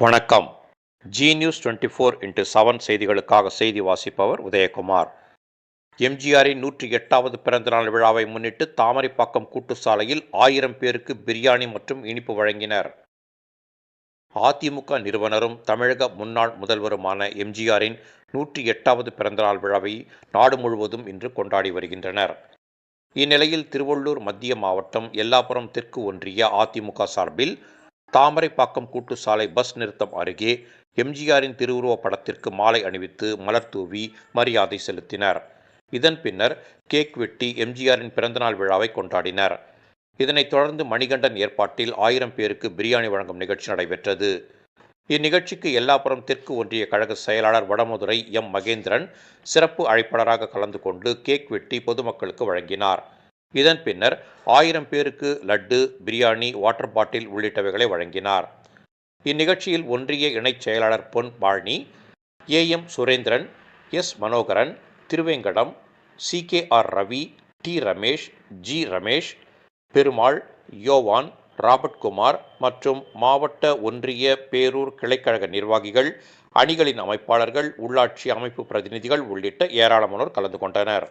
வணக்கம். Zee news twenty four into seven செய்திகளுக்காக செய்தி வாசிப்பவர் உதயகுமார். எம்ஜிஆரின் நூற்றி எட்டாவது பிறந்தநாள் விழாவை முன்னிட்டு தாமரைப்பாக்கம் கூட்டுச்சாலையில் ஆயிரம் பேருக்கு பிரியாணி மற்றும் இனிப்பு வழங்கினர். அதிமுக நிறுவனரும் தமிழக முன்னாள் முதல்வருமான எம்ஜிஆரின் நூற்றி எட்டாவது பிறந்தநாள் விழாவை நாடு முழுவதும் இன்று கொண்டாடி வருகின்றனர். இந்நிலையில் திருவள்ளூர் மத்திய மாவட்டம் எல்லாபுரம் தெற்கு ஒன்றிய அதிமுக சார்பில் தாமரைப்பாக்கம் கூட்டுச்சாலை பஸ் நிறுத்தம் அருகே எம்ஜிஆரின் திருவுருவப் படத்திற்கு மாலை அணிவித்து மலர் தூவி மரியாதை செலுத்தினர். இதன் பின்னர் கேக் வெட்டி எம்ஜிஆரின் பிறந்தநாள் விழாவை கொண்டாடினர். இதனைத் தொடர்ந்து மணிகண்டன் ஏற்பாட்டில் ஆயிரம் பேருக்கு பிரியாணி வழங்கும் நிகழ்ச்சி நடைபெற்றது. இந்நிகழ்ச்சிக்கு எல்லாப்புறம் தெற்கு ஒன்றிய கழக செயலாளர் வடமதுரை எம் மகேந்திரன் சிறப்பு அழைப்பாளராக கலந்து கொண்டு கேக் வெட்டி பொதுமக்களுக்கு வழங்கினார். இதன் பின்னர் ஆயிரம் பேருக்கு லட்டு பிரியாணி வாட்டர் பாட்டில் உள்ளிட்டவைகளை வழங்கினார். இந்நிகழ்ச்சியில் ஒன்றிய இணைச் செயலாளர் Pon Palani A M Surendran S Manoharan Thiruvengadam C K R Ravi T Ramesh G Ramesh Perumal Yovan Robert Kumar மற்றும் மாவட்ட ஒன்றிய பேரூர் கிளைக்கழக நிர்வாகிகள் அணிகளின் அமைப்பாளர்கள் உள்ளாட்சி அமைப்பு பிரதிநிதிகள் உள்ளிட்ட ஏராளமானோர் கலந்து கொண்டனர்.